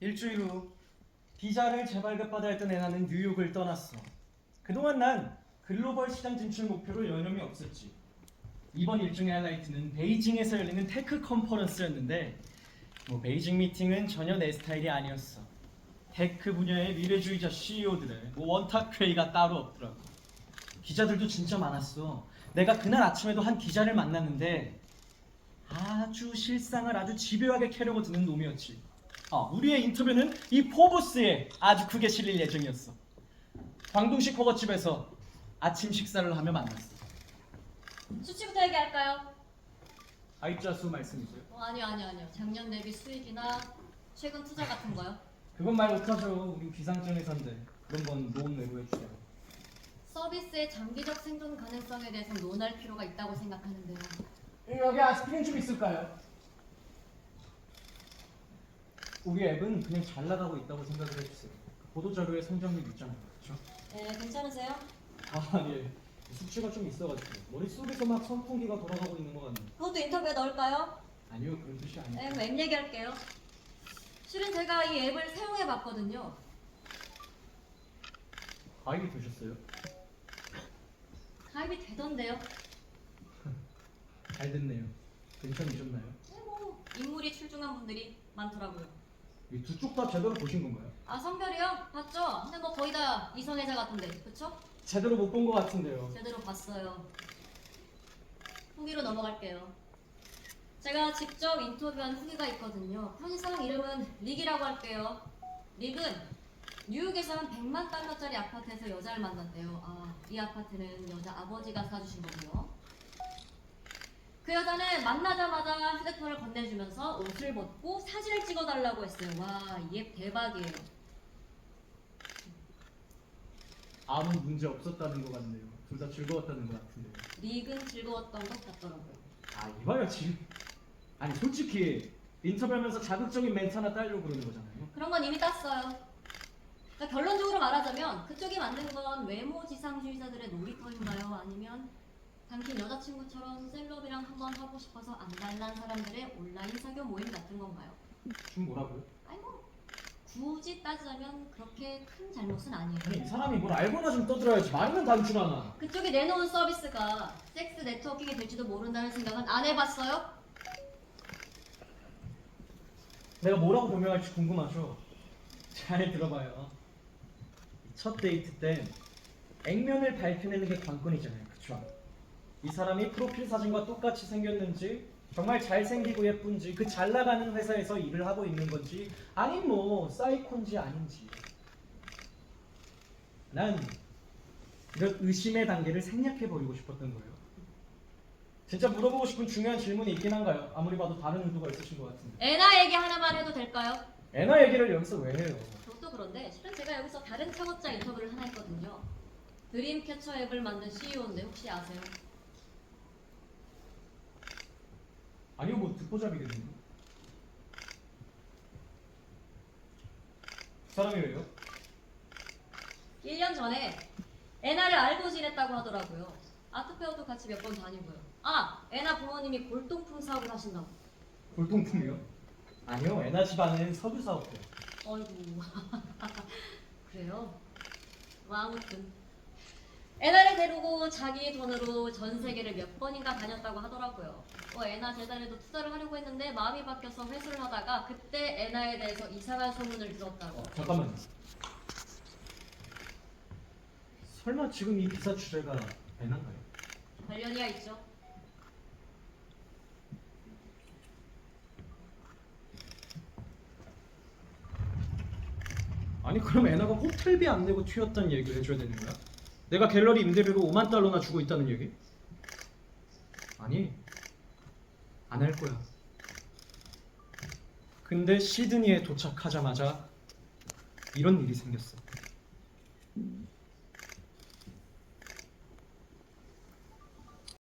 일주일 후 비자를 재발급받아야 했던 애나는 뉴욕을 떠났어. 그동안 난 글로벌 시장 진출 목표로 여념이 없었지. 이번 일정의 하이라이트는 베이징에서 열리는 테크 컨퍼런스였는데 뭐 베이징 미팅은 전혀 내 스타일이 아니었어. 테크 분야의 미래주의자 CEO들의 뭐 원탁 회의가 따로 없더라고. 기자들도 진짜 많았어. 내가 그날 아침에도 한 기자를 만났는데 아주 실상을 아주 집요하게 캐려고 드는 놈이었지. 아, 우리의 인터뷰는 이 포브스에 아주 크게 실릴 예정이었어. 광동식 허거집에서 아침 식사를 하며 만났어. 수치부터 얘기할까요? 아입자 수 말씀이세요? 어, 아니요 아니요 아니요 작년 대비 수익이나 최근 투자 같은 거요 그건 말 못하죠. 우리 비상전에서인데 그런 건 노원 내로 해주세요. 서비스의 장기적 생존 가능성에 대해서 논할 필요가 있다고 생각하는데요 여기 아스피린 좀 있을까요? 우리 앱은 그냥 잘 나가고 있다고 생각을 해주세요. 보도자료에 성장률 있잖아요. 그렇죠? 네 괜찮으세요? 아 예. 수치가 좀 있어가지고 머릿속에서 막 선풍기가 돌아가고 있는 것 같네요. 그것도 인터뷰에 넣을까요? 아니요 그런 뜻이 아니에요. 네 그럼 앱 얘기할게요 실은 제가 이 앱을 사용해 봤거든요 가입이 되셨어요? 가입이 되던데요 잘 됐네요. 괜찮으셨나요? 네 뭐 인물이 출중한 분들이 많더라고요 이 두 쪽 다 제대로 보신 건가요? 아 성별이요? 봤죠? 근데 뭐 거의 다 이성애자 같은데 그쵸? 제대로 못 본 것 같은데요. 제대로 봤어요. 후기로 넘어갈게요. 제가 직접 인터뷰한 후기가 있거든요. 편의상 이름은 릭이라고 할게요. 릭은 뉴욕에서 한 100만 달러짜리 아파트에서 여자를 만났대요. 아, 이 아파트는 여자 아버지가 사주신 거고요. 그 여자는 만나자마자 휴대폰을 건네주면서 옷을 벗고 사진을 찍어달라고 했어요. 와, 이앱 대박이에요. 아무 문제 없었다는 것 같네요. 둘 다 즐거웠다는 것 같은데요. 릭은 즐거웠던 것 같더라고요. 아 이봐요 지금. 아니 솔직히 인터뷰하면서 자극적인 멘트 하나 따려고 그러는 거잖아요. 그런 건 이미 땄어요. 그러니까 결론적으로 말하자면 그쪽이 만든 건 외모 지상주의자들의 놀이터인가요? 아니면 당신 여자친구처럼 셀럽이랑 한번 하고 싶어서 안달난 사람들의 온라인 사교 모임 같은 건가요? 지금 뭐라고요? 아니 뭐 굳이 따지자면 그렇게 큰 잘못은 아니에요. 아니 이 사람이 뭘 알고나 좀 떠들어야지 말만 단출하나. 그쪽이 내놓은 서비스가 섹스 네트워킹이 될지도 모른다는 생각은 안 해봤어요? 내가 뭐라고 변명할지 궁금하죠? 잘 들어봐요. 첫 데이트 때 액면을 밝혀내는 게 관건이잖아요. 그쵸? 이 사람이 프로필 사진과 똑같이 생겼는지 정말 잘생기고 예쁜지 그 잘 나가는 회사에서 일을 하고 있는 건지 아님 뭐 사이콘지 아닌지 난 이런 의심의 단계를 생략해버리고 싶었던 거예요. 진짜 물어보고 싶은 중요한 질문이 있긴 한가요? 아무리 봐도 다른 의도가 있으신 것 같은데. 애나 얘기 하나만 해도 될까요? 애나 얘기를 여기서 왜 해요? 그것도 그런데 실은 제가 여기서 다른 창업자 인터뷰를 하나 했거든요. 드림캐쳐 앱을 만든 CEO인데 혹시 아세요? 아니요 뭐 듣보잡이겠네요 그 사람이 왜요? 1년 전에 애나를 알고 지냈다고 하더라고요. 아트페어도 같이 몇 번 다니고요. 아, 애나 부모님이 골동품 사업을 하신다고. 골동품이요? 아니요 애나 집안은 석유 사업이요 어이구. 그래요? 뭐 아무튼. 애나를 데리고 자기 돈으로 전 세계를 몇 번인가 다녔다고 하더라고요. 뭐 애나 재단에도 투자를 하려고 했는데 마음이 바뀌어서 회수를 하다가 그때 애나에 대해서 이상한 소문을 들었다고. 잠깐만요 설마 지금 이 기사 주제가 애나인가요? 관련이야 있죠. 아니 그럼 애나가 호텔비 안 내고 튀었다는 얘기를 해줘야 되는 거야? 내가 갤러리 임대료로 5만 달러나 주고 있다는 얘기? 아니 안 할 거야. 근데 시드니에 도착하자마자 이런 일이 생겼어